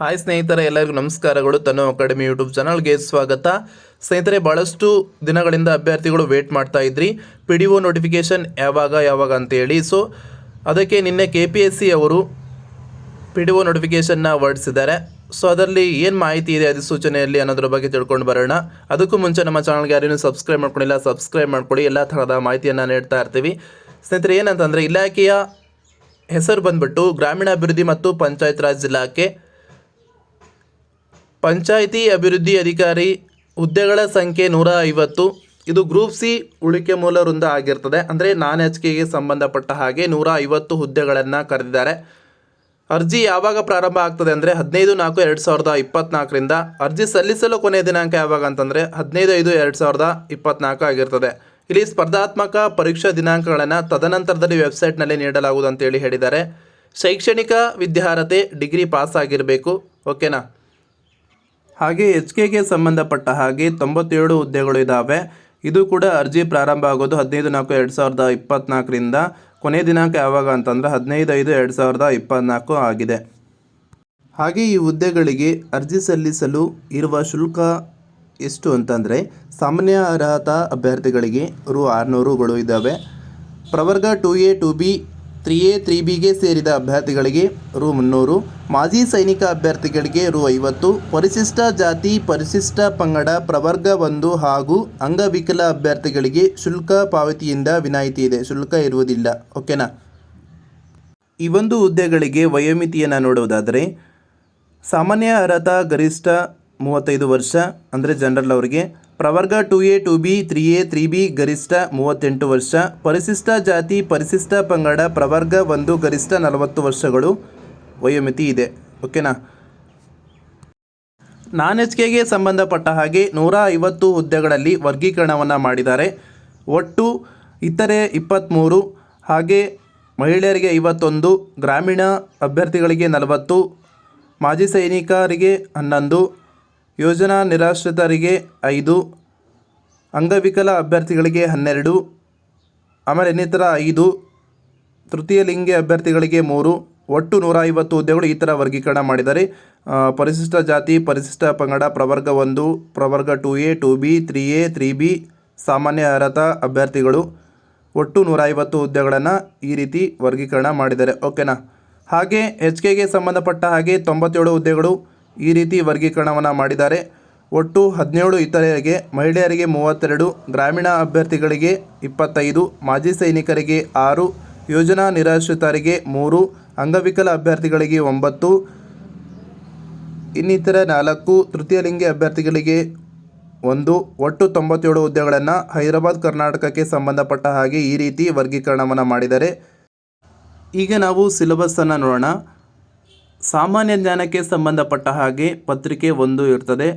Hi ಸ್ನೇಹಿತರೆ, ಎಲ್ಲರಿಗೂ ನಮಸ್ಕಾರಗಳು. ತನು ಅಕಾಡೆಮಿ ಯೂಟ್ಯೂಬ್ ಚಾನಲ್ಗೆ ಸ್ವಾಗತ. ಸ್ನೇಹಿತರೆ ಭಾಳಷ್ಟು ದಿನಗಳಿಂದ ಅಭ್ಯರ್ಥಿಗಳು ವೇಟ್ ಮಾಡ್ತಾ ಇದ್ರಿ. ಪಿ ಡಿ ಒ ನೋಟಿಫಿಕೇಷನ್ ಯಾವಾಗ ಯಾವಾಗ ಅಂತೇಳಿ ಸೊ ಅದಕ್ಕೆ ನಿನ್ನೆ ಕೆ ಪಿ ಎಸ್ ಸಿ ಅವರು ಪಿ ಡಿ ಒ ನೋಟಿಫಿಕೇಷನ್ನ ಹೊರಡಿಸಿದ್ದಾರೆ. ಸೊ ಅದರಲ್ಲಿ ಏನು ಮಾಹಿತಿ ಇದೆ ಅಧಿಸೂಚನೆಯಲ್ಲಿ ಅನ್ನೋದ್ರ ಬಗ್ಗೆ ತಿಳ್ಕೊಂಡು ಬರೋಣ. ಅದಕ್ಕೂ ಮುಂಚೆ ನಮ್ಮ ಚಾನಲ್ಗೆ ಯಾರೇನು ಸಬ್ಸ್ಕ್ರೈಬ್ ಮಾಡ್ಕೊಂಡಿಲ್ಲ ಸಬ್ಸ್ಕ್ರೈಬ್ ಮಾಡ್ಕೊಳ್ಳಿ ಎಲ್ಲ ಥರದ ಮಾಹಿತಿಯನ್ನು ನೀಡ್ತಾ ಇರ್ತೀವಿ. ಸ್ನೇಹಿತರೆ, ಏನಂತಂದರೆ, ಇಲಾಖೆಯ ಹೆಸರು ಬಂದ್ಬಿಟ್ಟು ಗ್ರಾಮೀಣಾಭಿವೃದ್ಧಿ ಮತ್ತು ಪಂಚಾಯತ್ ರಾಜ್ ಇಲಾಖೆ ಪಂಚಾಯಿತಿ ಅಭಿವೃದ್ಧಿ ಅಧಿಕಾರಿ ಹುದ್ದೆಗಳ ಸಂಖ್ಯೆ ನೂರ ಐವತ್ತು. ಇದು ಗ್ರೂಪ್ ಸಿ ಉಳಿಕೆ ಮೂಲ ವೃಂದ ಆಗಿರ್ತದೆ. ಅಂದರೆ ನಾನ್ ಎಚ್ ಕೆಗೆ ಸಂಬಂಧಪಟ್ಟ ಹಾಗೆ ನೂರ ಐವತ್ತು ಹುದ್ದೆಗಳನ್ನು ಕರೆದಿದ್ದಾರೆ. ಅರ್ಜಿ ಯಾವಾಗ ಪ್ರಾರಂಭ ಆಗ್ತದೆ ಅಂದರೆ ಹದಿನೈದು ನಾಲ್ಕು ಎರಡು ಸಾವಿರದ ಇಪ್ಪತ್ನಾಲ್ಕರಿಂದ. ಅರ್ಜಿ ಸಲ್ಲಿಸಲು ಕೊನೆಯ ದಿನಾಂಕ ಯಾವಾಗ ಅಂತಂದರೆ ಹದಿನೈದು ಐದು ಎರಡು ಸಾವಿರದ ಇಪ್ಪತ್ನಾಲ್ಕು ಆಗಿರ್ತದೆ. ಇಲ್ಲಿ ಸ್ಪರ್ಧಾತ್ಮಕ ಪರೀಕ್ಷಾ ದಿನಾಂಕಗಳನ್ನು ತದನಂತರದಲ್ಲಿ ವೆಬ್ಸೈಟ್ನಲ್ಲಿ ನೀಡಲಾಗುವುದು ಅಂತೇಳಿ ಹೇಳಿದ್ದಾರೆ. ಶೈಕ್ಷಣಿಕ ವಿದ್ಯಾರ್ಹತೆ ಡಿಗ್ರಿ ಪಾಸ್ ಆಗಿರಬೇಕು. ಓಕೆನಾ? ಹಾಗೆ ಎಚ್ ಕೆಗೆ ಸಂಬಂಧಪಟ್ಟ ಹಾಗೆ ತೊಂಬತ್ತೇಳು ಹುದ್ದೆಗಳು ಇದ್ದಾವೆ ಇದು ಕೂಡ ಅರ್ಜಿ ಪ್ರಾರಂಭ ಆಗೋದು ಹದಿನೈದು ನಾಲ್ಕು ಎರಡು ಸಾವಿರದ ಇಪ್ಪತ್ನಾಲ್ಕರಿಂದ. ಕೊನೆ ದಿನಾಂಕ ಯಾವಾಗ ಅಂತಂದರೆ ಹದಿನೈದು ಐದು ಎರಡು ಸಾವಿರದ ಇಪ್ಪತ್ತ್ನಾಲ್ಕು ಆಗಿದೆ. ಹಾಗೆ ಈ ಹುದ್ದೆಗಳಿಗೆ ಅರ್ಜಿ ಸಲ್ಲಿಸಲು ಇರುವ ಶುಲ್ಕ ಎಷ್ಟು ಅಂತಂದರೆ ಸಾಮಾನ್ಯ ಅರ್ಹತಾ ಅಭ್ಯರ್ಥಿಗಳಿಗೆ ರು ಆರುನೂರುಗಳು ಇದ್ದಾವೆ ಪ್ರವರ್ಗ two A two B three A, three ಬಿಗೆ ಸೇರಿದ ಅಭ್ಯರ್ಥಿಗಳಿಗೆ ರು ಮುನ್ನೂರು, ಮಾಜಿ ಸೈನಿಕ ಅಭ್ಯರ್ಥಿಗಳಿಗೆ ರು ಐವತ್ತು, ಪರಿಶಿಷ್ಟ ಜಾತಿ, ಪರಿಶಿಷ್ಟ ಪಂಗಡ, ಪ್ರವರ್ಗ ಒಂದು ಹಾಗೂ ಅಂಗವಿಕಲ ಅಭ್ಯರ್ಥಿಗಳಿಗೆ ಶುಲ್ಕ ಪಾವತಿಯಿಂದ ವಿನಾಯಿತಿ ಇದೆ. ಶುಲ್ಕ ಇರುವುದಿಲ್ಲ. ಓಕೆನಾ? ಈ ಒಂದು ಹುದ್ದೆಗಳಿಗೆ ವಯೋಮಿತಿಯನ್ನು ನೋಡುವುದಾದರೆ, ಸಾಮಾನ್ಯ ಅರ್ಹತಾ ಗರಿಷ್ಠ ಮೂವತ್ತೈದು ವರ್ಷ, ಅಂದರೆ ಜನರಲ್ ಅವರಿಗೆ ಪ್ರವರ್ಗ two A two B three A three B ಗರಿಷ್ಠ ಮೂವತ್ತೆಂಟು ವರ್ಷ. ಪರಿಶಿಷ್ಟ ಜಾತಿ, ಪರಿಶಿಷ್ಟ ಪಂಗಡ, ಪ್ರವರ್ಗ ಒಂದು, ಗರಿಷ್ಠ ನಲವತ್ತು ವರ್ಷಗಳು. ವಯೋಮಿತಿ ಇದೆ. ಓಕೆನಾ? ನಾನ್ ಎಚ್ ಕೆಗೆ ಸಂಬಂಧಪಟ್ಟ ಹಾಗೆ ನೂರ ಐವತ್ತು ಹುದ್ದೆಗಳಲ್ಲಿ ವರ್ಗೀಕರಣವನ್ನು ಮಾಡಿದ್ದಾರೆ. ಒಟ್ಟು ಇತರೆ ಇಪ್ಪತ್ತ್ಮೂರು ಹಾಗೆ ಮಹಿಳೆಯರಿಗೆ ಐವತ್ತೊಂದು, ಗ್ರಾಮೀಣ ಅಭ್ಯರ್ಥಿಗಳಿಗೆ ನಲವತ್ತು, ಮಾಜಿ ಸೈನಿಕರಿಗೆ ಹನ್ನೊಂದು ಯೋಜನಾ ನಿರಾಶ್ರಿತರಿಗೆ ಐದು, ಅಂಗವಿಕಲ ಅಭ್ಯರ್ಥಿಗಳಿಗೆ ಹನ್ನೆರಡು ಆಮೇಲೆ ಇನ್ನಿತರ ಐದು, ತೃತೀಯ ಲಿಂಗಿ ಅಭ್ಯರ್ಥಿಗಳಿಗೆ ಮೂರು, ಒಟ್ಟು ನೂರ ಐವತ್ತು ಹುದ್ದೆಗಳು ಈ ಥರ ವರ್ಗೀಕರಣ ಮಾಡಿದ್ದಾರೆ ಪರಿಶಿಷ್ಟ ಜಾತಿ, ಪರಿಶಿಷ್ಟ ಪಂಗಡ, ಪ್ರವರ್ಗ ಒಂದು, ಪ್ರವರ್ಗ two A, two B, three A, three B, ಸಾಮಾನ್ಯ ಅರ್ಹತಾ ಅಭ್ಯರ್ಥಿಗಳು ಒಟ್ಟು ನೂರ ಐವತ್ತು ಹುದ್ದೆಗಳನ್ನು ಈ ರೀತಿ ವರ್ಗೀಕರಣ ಮಾಡಿದ್ದಾರೆ ಓಕೆನಾ? ಹಾಗೆ, ಎಚ್ ಕೆಗೆ ಸಂಬಂಧಪಟ್ಟ ಹಾಗೆ ತೊಂಬತ್ತೇಳು ಹುದ್ದೆಗಳು ಈ ರೀತಿ ವರ್ಗೀಕರಣವನ್ನು ಮಾಡಿದ್ದಾರೆ. ಒಟ್ಟು ಹದಿನೇಳು ಇತರರಿಗೆ ಮಹಿಳೆಯರಿಗೆ ಮೂವತ್ತೆರಡು, ಗ್ರಾಮೀಣ ಅಭ್ಯರ್ಥಿಗಳಿಗೆ ಇಪ್ಪತ್ತೈದು, ಮಾಜಿ ಸೈನಿಕರಿಗೆ ಆರು, ಯೋಜನಾ ನಿರಾಶ್ರಿತರಿಗೆ ಮೂರು, ಅಂಗವಿಕಲ ಅಭ್ಯರ್ಥಿಗಳಿಗೆ ಒಂಬತ್ತು, ಇನ್ನಿತರ ನಾಲ್ಕು ತೃತೀಯ ಲಿಂಗಿ ಅಭ್ಯರ್ಥಿಗಳಿಗೆ ಒಂದು, ಒಟ್ಟು ತೊಂಬತ್ತೇಳು ಹುದ್ದೆಗಳನ್ನು ಹೈದರಾಬಾದ್ ಕರ್ನಾಟಕಕ್ಕೆ ಸಂಬಂಧಪಟ್ಟ ಹಾಗೆ ಈ ರೀತಿ ವರ್ಗೀಕರಣವನ್ನು ಮಾಡಿದ್ದಾರೆ. ಈಗ ನಾವು ಸಿಲೆಬಸ್ಸನ್ನು ನೋಡೋಣ. ಸಾಮಾನ್ಯ ಜ್ಞಾನಕ್ಕೆ ಸಂಬಂಧಪಟ್ಟ ಹಾಗೆ ಪತ್ರಿಕೆ ಒಂದು ಇರ್ತದೆ.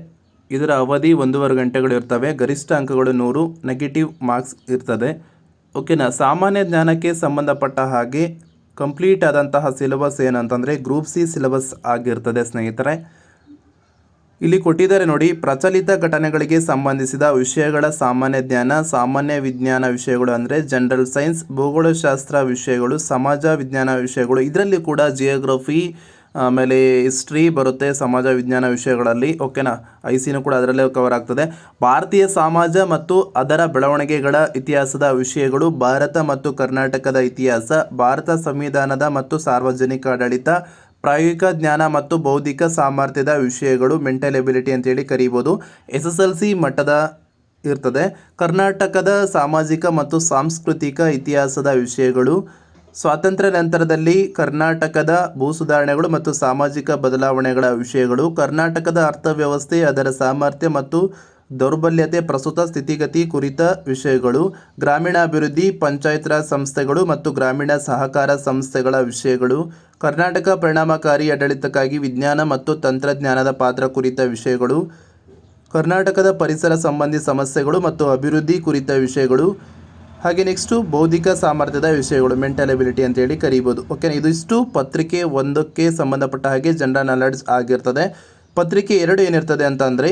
ಇದರ ಅವಧಿ ಒಂದೂವರೆ ಗಂಟೆಗಳು ಇರ್ತವೆ. ಗರಿಷ್ಠ ಅಂಕಗಳು ನೂರು ನೆಗೆಟಿವ್ ಮಾರ್ಕ್ಸ್ ಇರ್ತದೆ. ಓಕೆನಾ ಸಾಮಾನ್ಯ ಜ್ಞಾನಕ್ಕೆ ಸಂಬಂಧಪಟ್ಟ ಹಾಗೆ ಕಂಪ್ಲೀಟ್ ಆದಂತಹ ಸಿಲೆಬಸ್ ಏನಂತಂದರೆ ಗ್ರೂಪ್ ಸಿ ಸಿಲೆಬಸ್ ಆಗಿರ್ತದೆ ಸ್ನೇಹಿತರೆ. ಇಲ್ಲಿ ಕೊಟ್ಟಿದ್ದಾರೆ ನೋಡಿ, ಪ್ರಚಲಿತ ಘಟನೆಗಳಿಗೆ ಸಂಬಂಧಿಸಿದ ವಿಷಯಗಳ ಸಾಮಾನ್ಯ ಜ್ಞಾನ, ಸಾಮಾನ್ಯ ವಿಜ್ಞಾನ ವಿಷಯಗಳು ಅಂದರೆ ಜನರಲ್ ಸೈನ್ಸ್ ಭೂಗೋಳಶಾಸ್ತ್ರ ವಿಷಯಗಳು, ಸಮಾಜ ವಿಜ್ಞಾನ ವಿಷಯಗಳು, ಇದರಲ್ಲಿ ಕೂಡ ಜಿಯೋಗ್ರಫಿ ಆಮೇಲೆ ಹಿಸ್ಟ್ರಿ ಬರುತ್ತೆ ಸಮಾಜ ವಿಜ್ಞಾನ ವಿಷಯಗಳಲ್ಲಿ. ಓಕೆನಾ ಐ ಸಿನೂ ಕೂಡ ಅದರಲ್ಲೇ ಕವರ್ ಆಗ್ತದೆ. ಭಾರತೀಯ ಸಮಾಜ ಮತ್ತು ಅದರ ಬೆಳವಣಿಗೆಗಳ ಇತಿಹಾಸದ ವಿಷಯಗಳು ಭಾರತ ಮತ್ತು ಕರ್ನಾಟಕದ ಇತಿಹಾಸ, ಭಾರತ ಸಂವಿಧಾನದ ಮತ್ತು ಸಾರ್ವಜನಿಕ ಆಡಳಿತ, ಪ್ರಾಯೋಗಿಕ ಜ್ಞಾನ ಮತ್ತು ಬೌದ್ಧಿಕ ಸಾಮರ್ಥ್ಯದ ವಿಷಯಗಳು ಮೆಂಟಲ್ ಎಬಿಲಿಟಿ ಅಂತೇಳಿ ಕರೀಬೋದು. ಎಸ್ ಎಸ್ ಎಲ್ ಸಿ ಮಟ್ಟದ ಇರ್ತದೆ. ಕರ್ನಾಟಕದ ಸಾಮಾಜಿಕ ಮತ್ತು ಸಾಂಸ್ಕೃತಿಕ ಇತಿಹಾಸದ ವಿಷಯಗಳು ಸ್ವಾತಂತ್ರ್ಯ ನಂತರದಲ್ಲಿ ಕರ್ನಾಟಕದ ಭೂ ಸುಧಾರಣೆಗಳು ಮತ್ತು ಸಾಮಾಜಿಕ ಬದಲಾವಣೆಗಳ ವಿಷಯಗಳು, ಕರ್ನಾಟಕದ ಅರ್ಥವ್ಯವಸ್ಥೆ, ಅದರ ಸಾಮರ್ಥ್ಯ ಮತ್ತು ದೌರ್ಬಲ್ಯತೆ, ಪ್ರಸ್ತುತ ಸ್ಥಿತಿಗತಿ ಕುರಿತ ವಿಷಯಗಳು, ಗ್ರಾಮೀಣಾಭಿವೃದ್ಧಿ, ಪಂಚಾಯತ್ ರಾಜ್ ಸಂಸ್ಥೆಗಳು ಮತ್ತು ಗ್ರಾಮೀಣ ಸಹಕಾರ ಸಂಸ್ಥೆಗಳ ವಿಷಯಗಳು, ಕರ್ನಾಟಕ ಪರಿಣಾಮಕಾರಿ ಆಡಳಿತಕ್ಕಾಗಿ ವಿಜ್ಞಾನ ಮತ್ತು ತಂತ್ರಜ್ಞಾನದ ಪಾತ್ರ ಕುರಿತ ವಿಷಯಗಳು, ಕರ್ನಾಟಕದ ಪರಿಸರ ಸಂಬಂಧಿ ಸಮಸ್ಯೆಗಳು ಮತ್ತು ಅಭಿವೃದ್ಧಿ ಕುರಿತ ವಿಷಯಗಳು ಹಾಗೆ ನೆಕ್ಸ್ಟು ಬೌದ್ಧಿಕ ಸಾಮರ್ಥ್ಯದ ವಿಷಯಗಳು ಮೆಂಟಲ್ ಎಬಿಲಿಟಿ ಅಂತೇಳಿ ಕರೀಬೋದು. ಓಕೆ ಇದಿಷ್ಟು ಪತ್ರಿಕೆ ಒಂದಕ್ಕೆ ಸಂಬಂಧಪಟ್ಟ ಹಾಗೆ ಜನರಲ್ ನಾಲೆಡ್ಜ್ ಆಗಿರ್ತದೆ. ಪತ್ರಿಕೆ ಎರಡು ಏನಿರ್ತದೆ ಅಂತ ಅಂದರೆ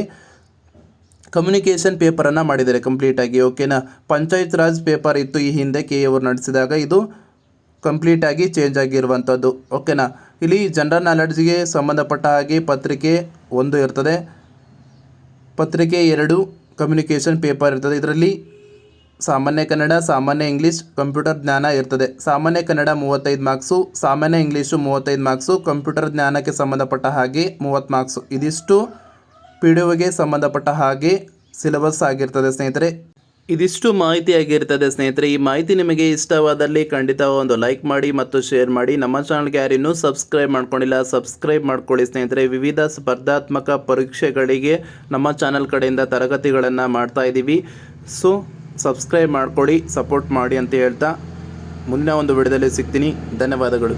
ಕಮ್ಯುನಿಕೇಷನ್ ಪೇಪರನ್ನು ಮಾಡಿದ್ದಾರೆ ಕಂಪ್ಲೀಟಾಗಿ ಓಕೆನಾ ಪಂಚಾಯತ್ ರಾಜ್ ಪೇಪರ್ ಇತ್ತು ಈ ಹಿಂದೆ ಕೆ ಎವರು ನಡೆಸಿದಾಗ, ಇದು ಕಂಪ್ಲೀಟಾಗಿ ಚೇಂಜ್ ಆಗಿರುವಂಥದ್ದು ಓಕೆನಾ ಇಲ್ಲಿ ಜನರಲ್ ನಾಲೆಡ್ಜ್ಗೆ ಸಂಬಂಧಪಟ್ಟ ಹಾಗೆ ಪತ್ರಿಕೆ ಒಂದು ಇರ್ತದೆ. ಪತ್ರಿಕೆ ಎರಡು ಕಮ್ಯುನಿಕೇಷನ್ ಪೇಪರ್ ಇರ್ತದೆ. ಇದರಲ್ಲಿ ಸಾಮಾನ್ಯ ಕನ್ನಡ, ಸಾಮಾನ್ಯ ಇಂಗ್ಲೀಷ್, ಕಂಪ್ಯೂಟರ್ ಜ್ಞಾನ ಇರ್ತದೆ. ಸಾಮಾನ್ಯ ಕನ್ನಡ ಮೂವತ್ತೈದು ಮಾರ್ಕ್ಸು, ಸಾಮಾನ್ಯ ಇಂಗ್ಲೀಷು ಮೂವತ್ತೈದು ಮಾರ್ಕ್ಸು, ಕಂಪ್ಯೂಟರ್ ಜ್ಞಾನಕ್ಕೆ ಸಂಬಂಧಪಟ್ಟ ಹಾಗೆ ಮೂವತ್ತು ಮಾರ್ಕ್ಸು. ಇದಿಷ್ಟು ಪಿ ಡಿ ಒಗೆ ಸಂಬಂಧಪಟ್ಟ ಹಾಗೆ ಸಿಲೆಬಸ್ ಆಗಿರ್ತದೆ ಸ್ನೇಹಿತರೆ. ಇದಿಷ್ಟು ಮಾಹಿತಿ ಆಗಿರ್ತದೆ ಸ್ನೇಹಿತರೆ. ಈ ಮಾಹಿತಿ ನಿಮಗೆ ಇಷ್ಟವಾದಲ್ಲಿ ಖಂಡಿತ ಒಂದು ಲೈಕ್ ಮಾಡಿ ಮತ್ತು ಶೇರ್ ಮಾಡಿ. ನಮ್ಮ ಚಾನಲ್ಗೆ ಯಾರಿನ್ನೂ ಸಬ್ಸ್ಕ್ರೈಬ್ ಮಾಡ್ಕೊಂಡಿಲ್ಲ, ಸಬ್ಸ್ಕ್ರೈಬ್ ಮಾಡ್ಕೊಳ್ಳಿ ಸ್ನೇಹಿತರೆ. ವಿವಿಧ ಸ್ಪರ್ಧಾತ್ಮಕ ಪರೀಕ್ಷೆಗಳಿಗೆ ನಮ್ಮ ಚಾನಲ್ ಕಡೆಯಿಂದ ತರಗತಿಗಳನ್ನು ಮಾಡ್ತಾ ಇದ್ದೀವಿ. ಸೊ ಸಬ್ಸ್ಕ್ರೈಬ್ ಮಾಡ್ಕೊಳ್ಳಿ ಸಪೋರ್ಟ್ ಮಾಡಿ ಅಂತ ಹೇಳ್ತಾ ಮುಂದಿನ ಒಂದು ವಿಡಿಯೋದಲ್ಲಿ ಸಿಗ್ತೀನಿ. ಧನ್ಯವಾದಗಳು.